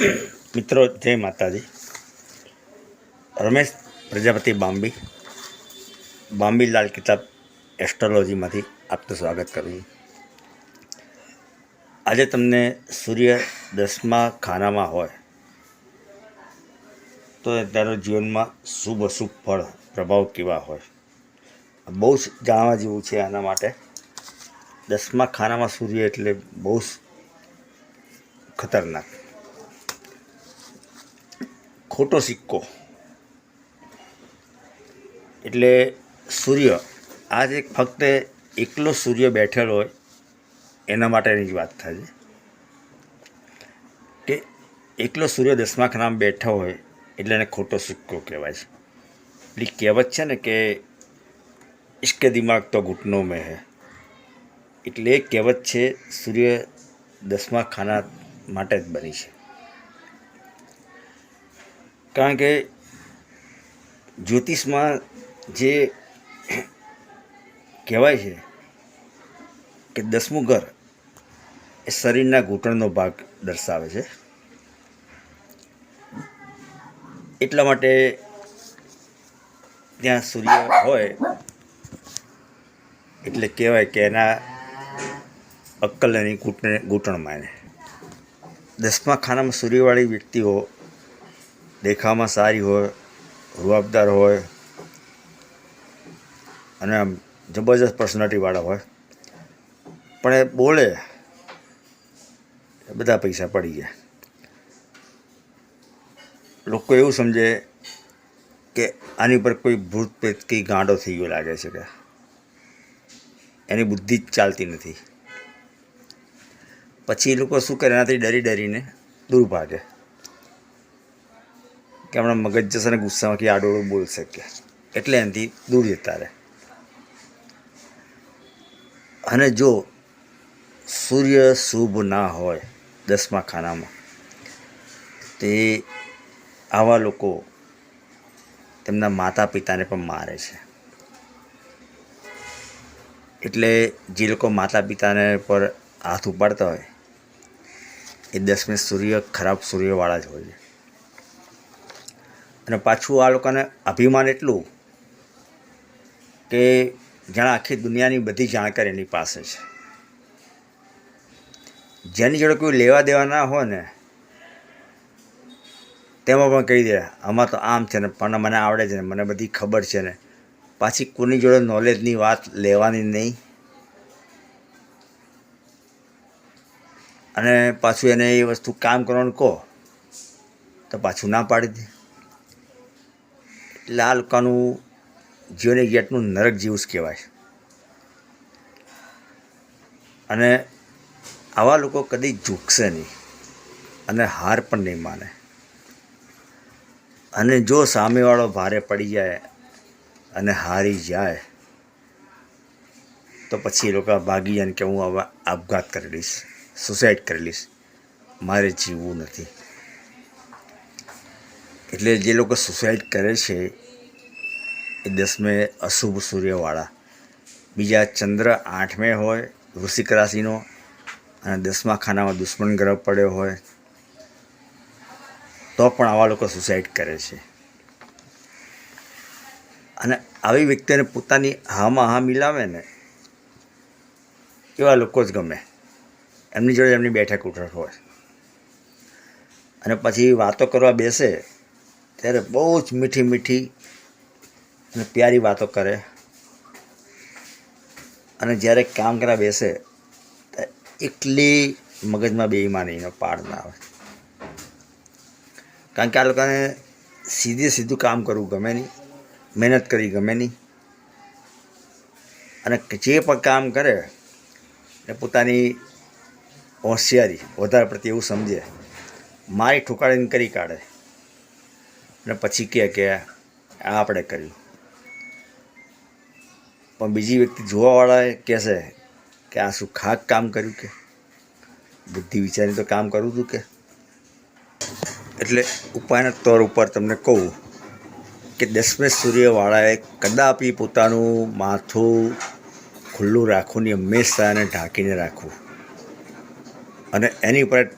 મિત્રો, જય માતાજી. રમેશ પ્રજાપતિ બાંબી. બાંબી લાલ કિતાબ એસ્ટ્રોલોજીમાંથી આપનું સ્વાગત કરું આજે તમને સૂર્ય દસમા ખાનામાં હોય, તો તારો જીવનમાં શુભ અશુભ ફળ, પ્રભાવ કેવા હોય? બહુ જ જાણવા જેવું છે આના માટે. દસમા ખાનામાં સૂર્ય એટલે બહુ જ ખતરનાક. ખોટો સિક્કો. એટલે સૂર્ય આજે ફક્ત એકલો સૂર્ય બેઠેલો હોય, એના માટેની જ વાત થાય છે. કે એકલો સૂર્ય દસમા ખાનામાં બેઠો હોય, એટલે એને ખોટો સિક્કો કહેવાય છે. એટલી કહેવત છે ને કે ઇશ્કે દિમાગ તો ઘૂંટનો મેં હે. એટલે એ કહેવત છે, સૂર્ય દસમા ખાના માટે જ બની છે. કારણ કે જ્યોતિષમાં જે કહેવાય છે કે દસમું ઘર એ શરીરના ઘૂંટણનો ભાગ દર્શાવે છે. એટલા માટે ત્યાં સૂર્ય હોય એટલે કહેવાય કે એના અક્કલ એની ઘૂંટણે ઘૂંટણમાં એને. દસમા ખાનામાં સૂર્યવાળી વ્યક્તિઓ દેખાવમાં સારી હોય, રૂઆબદાર હોય અને આમ જબરજસ્ત પર્સનાલિટીવાળા હોય. પણ એ બોલે બધા પૈસા પડી ગયા. લોકો એવું સમજે કે આની પર કોઈ ભૂત પ્રેત કંઈ ગાંડો થઈ ગયો લાગે છે કે. એની બુદ્ધિ જ ચાલતી નથી. પછી એ લોકો શું કરે? એનાથી ડરી ડરીને દૂર ભાગે. કે હમણાં મગજ જશે અને ગુસ્સામાં કે આડોળું બોલશે કે એટલે એનાથી દૂર જતા રહે. અને જો સૂર્ય શુભ ના હોય દસમા ખાનામાં, તે આવા લોકો તેમના માતા પિતાને પણ મારે છે. એટલે જે લોકો માતા પિતાને પર હાથ ઉપાડતા હોય, એ દસમે સૂર્ય ખરાબ સૂર્યવાળા જ હોય છે. અને પાછું આ લોકોને અભિમાન એટલું કે જાણે આખી દુનિયાની બધી જાણકારી એની પાસે છે. જેની જોડે કોઈ લેવા દેવા ના હોય ને, તેમાં પણ કહી દે, આમાં તો આમ છે ને, પણ મને આવડે છે ને, મને બધી ખબર છે ને. પાછી કોની જોડે નોલેજની વાત લેવાની નહીં. અને પાછું એને એ વસ્તુ કામ કરવાનું કહો, તો પાછું ના પાડી દે. એટલે આ લોકોનું જીવન નરક જેવું જ કહેવાય. અને આવા લોકો કદી ઝૂકશે નહીં અને હાર પણ નહીં માને. અને જો સામેવાળો ભારે પડી જાય અને હારી જાય, તો પછી એ લોકો ભાગી જાય કે હું હવે આપઘાત કરી લઈશ સુસાઇડ કરી લઈશ. મારે જીવવું નથી. એટલે જે લોકો સુસાઇડ કરે છે, એ દસમે અશુભ સૂર્યવાળા. બીજા ચંદ્ર આઠમે હોય, વૃશ્ચિક રાશિનો, અને દસમા ખાનામાં દુશ્મન ગ્રહ પડ્યો હોય, તો પણ આવા લોકો સુસાઇડ કરે છે. અને આવી વ્યક્તિને પોતાની હામાં હા મિલાવે ને, એવા લોકો જ ગમે. એમની જોડે એમની બેઠક ઉઠક હોય. અને પછી વાતો કરવા બેસે ત્યારે બહુ જ મીઠી મીઠી અને પ્યારી વાતો કરે. અને જ્યારે કામ કરવા બેસે એટલી મગજમાં બેઈમાનીનો પાડ ના આવે. કારણ કે આ લોકોને સીધે સીધું કામ કરવું ગમે નહીં, મહેનત કરવી ગમે નહીં. અને જે પણ કામ કરે, એ પોતાની હોશિયારી, વધારે પ્રત્યે એવું સમજે. મારી ઠુકાડીને કરી કાઢે. અને પછી કહે કે આ આપણે કર્યું. પણ બીજી વ્યક્તિ જોવાવાળા કહેશે કે આ શું ખાક કામ કર્યું કે? બુદ્ધિ વિચારી તો કામ કરું હતું કે? એટલે ઉપાયના તોર ઉપર તમને કહું કે દસમે સૂર્યવાળાએ કદાપી પોતાનું માથું ખુલ્લું રાખવું નહીં, હંમેશા એને ઢાંકીને રાખવું. અને એની ઉપર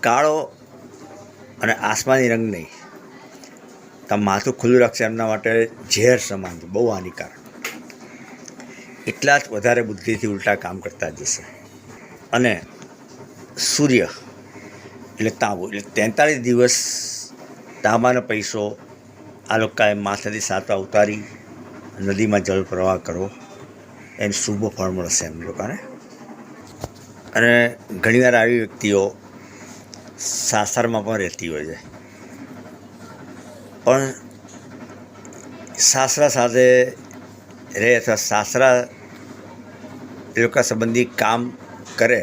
કાળો અને આસમાની રંગ નહીં. તમે માથું ખુલ્લું રાખશે એમના માટે ઝેર સમાન છે, બહુ હાનિકારક. એટલા જ વધારે બુદ્ધિથી ઉલટા કામ કરતા જશે. અને સૂર્ય, એટલે તાંબુ, એટલે તેતાળીસ દિવસ તાંબાનો પૈસો આ લોકોએ માથેથી સાતવા ઉતારી, નદીમાં જળ પ્રવાહ કરો એને શુભ ફળ મળશે એમ લોકોને. અને ઘણીવાર આવી વ્યક્તિઓ સાસરમાં પણ રહેતી હોય છે. પણ સાસરા સાથે રહે અથવા સાસરા લોકો સંબંધી કામ કરે,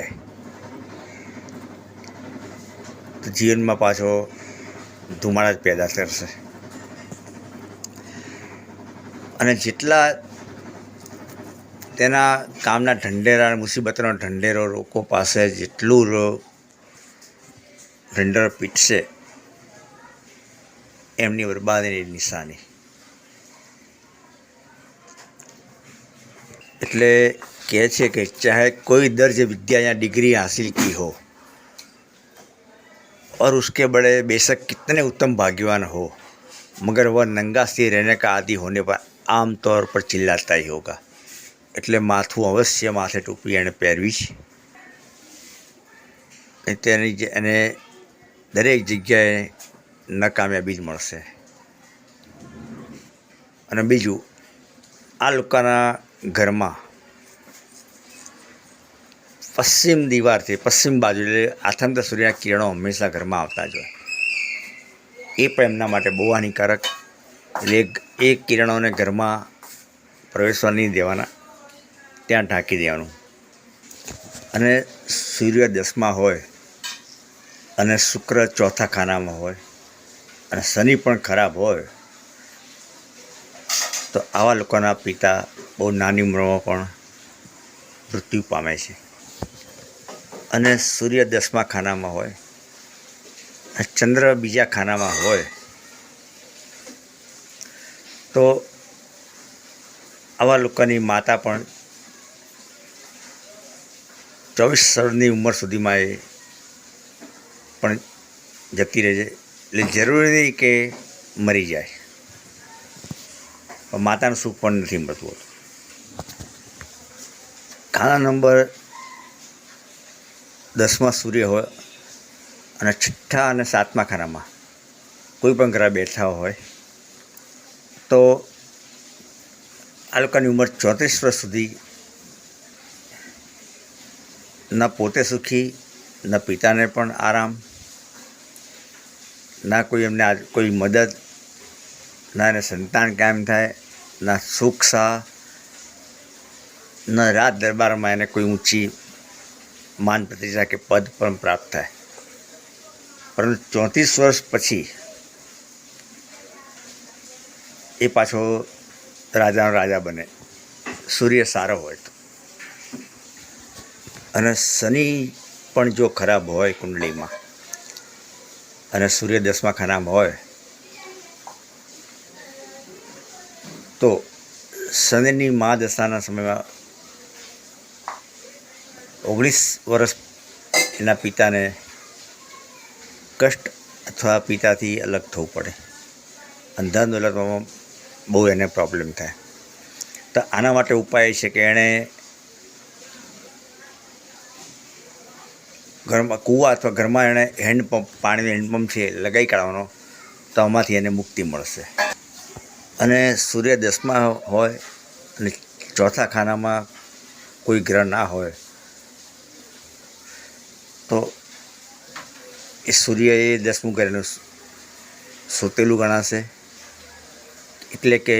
તો જીવનમાં પાછો ધુમાડા જ પેદા કરશે. અને જેટલા તેના કામના ઢંઢેરા અને મુસીબતનો ઢંઢેરો લોકો પાસે જેટલું ઢંઢેરો પીટશે એમની બરબાદીની નિશાની એટલે કહે છે કે ચાહે कोई दर्ज विद्या या डिग्री हासिल की हो और उसके बड़े बेशक कितने उत्तम भाग्यवान हो मगर वह नंगा सिर रहने का आदि होने पर आम तौर पर चिल्लाता ही होगा એટલે માથું અવશ્ય માથે ટોપી એણે પહેરવી જ નહીં તેની જે એને દરેક જગ્યાએ નકામયાબી જ મળશે. અને બીજું, આ લોકોના ઘરમાં પશ્ચિમ દિવારથી, પશ્ચિમ બાજુ એટલે આથમતા સૂર્યના કિરણો હંમેશા ઘરમાં આવતા જ હોય. એ પણ એમના માટે બહુ હાનિકારક. એટલે એ- કિરણોને ઘરમાં પ્રવેશવા નહીં દેવાના. ત્યાં ઢાંકી દેવાનું. અને સૂર્ય દસમાં હોય અને શુક્ર ચોથા ખાનામાં હોય અને શનિ પણ ખરાબ હોય, તો આવા લોકોના પિતા બહુ નાની ઉંમરમાં પણ મૃત્યુ પામે છે. અને સૂર્ય દસમા ખાનામાં હોય ચંદ્ર બીજા ખાનામાં હોય, તો આવા લોકોની માતા પણ ચોવીસ વર્ષની ઉંમર સુધીમાં એ પણ જતી રહે છે. એટલે જરૂરી નહીં કે મરી જાય. પણ માતાનું સુખ પણ નથી મળતું હોતું. ખાના નંબર દસમાં સૂર્ય હોય અને છઠ્ઠા અને સાતમા ખાનામાં કોઈ પણ ગ્રહ બેઠા હોય તો આ લોકોની ઉંમર ચોત્રીસ વર્ષ સુધી ન પોતે સુખી, ન પિતાને પણ આરામ ના કોઈ એમને આ- કોઈ મદદ, ના એને સંતાન કાયમ થાય, ના સુખ સા ના રાત દરબારમાં એને કોઈ ઊંચી માન પ્રતિષ્ઠા કે પદ પણ પ્રાપ્ત થાય. પરંતુ ચોત્રીસ વર્ષ પછી એ પાછો રાજાનો રાજા બને. સૂર્ય સારો હોય તો. અને શનિ પણ જો ખરાબ હોય કુંડલીમાં અને સૂર્ય દસમા ખાનામાં હોય. તો શનિની મા દશાના સમયમાં ઓગણીસ વર્ષ એના પિતાને કષ્ટ અથવા પિતાથી અલગ થવું પડે. અંધાન દોલતમાં બહુ એને પ્રોબ્લેમ થાય. તો આના માટે ઉપાય છે કે એણે ઘરમાં કૂવા અથવા ઘરમાં એણે હેન્ડપંપ પાણીનો હેન્ડપંપ છે લગાવી કાઢવાનો, તો આમાંથી એને મુક્તિ મળશે. અને સૂર્ય દસમાં હોય અને ચોથા ખાનામાં કોઈ ગ્રહ ના હોય, તો એ સૂર્ય એ દસમું ગ્રહનું સોતેલું ગણાશે. એટલે કે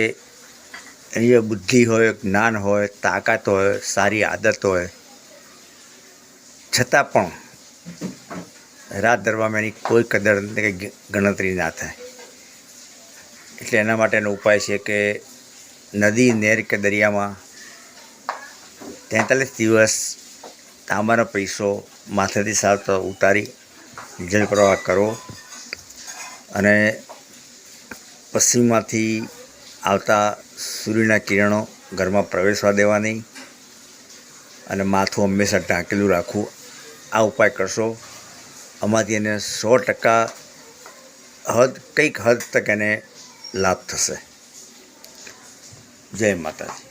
એની જે બુદ્ધિ હોય, જ્ઞાન હોય, તાકાત હોય, સારી આદત હોય. છતાં પણ રાત દરમિયાન એની કોઈ કદર ગણતરી ના થાય. એટલે એના માટેનો ઉપાય છે કે નદી, નેર કે દરિયામાં તેતાલીસ દિવસ તાંબાનો પૈસો માથેથી સાવતો ઉતારી જલ પ્રવાહ કરો અને પશ્ચિમમાંથી આવતા સૂર્યના કિરણો ઘરમાં પ્રવેશવા દેવા નહીં અને માથું હંમેશા ઢાંકેલું રાખવું. આ ઉપાય કરશો, આમાંથી એને સો ટકા હદ, કંઈક હદ તક એને લાભ થશે. જય માતાજી.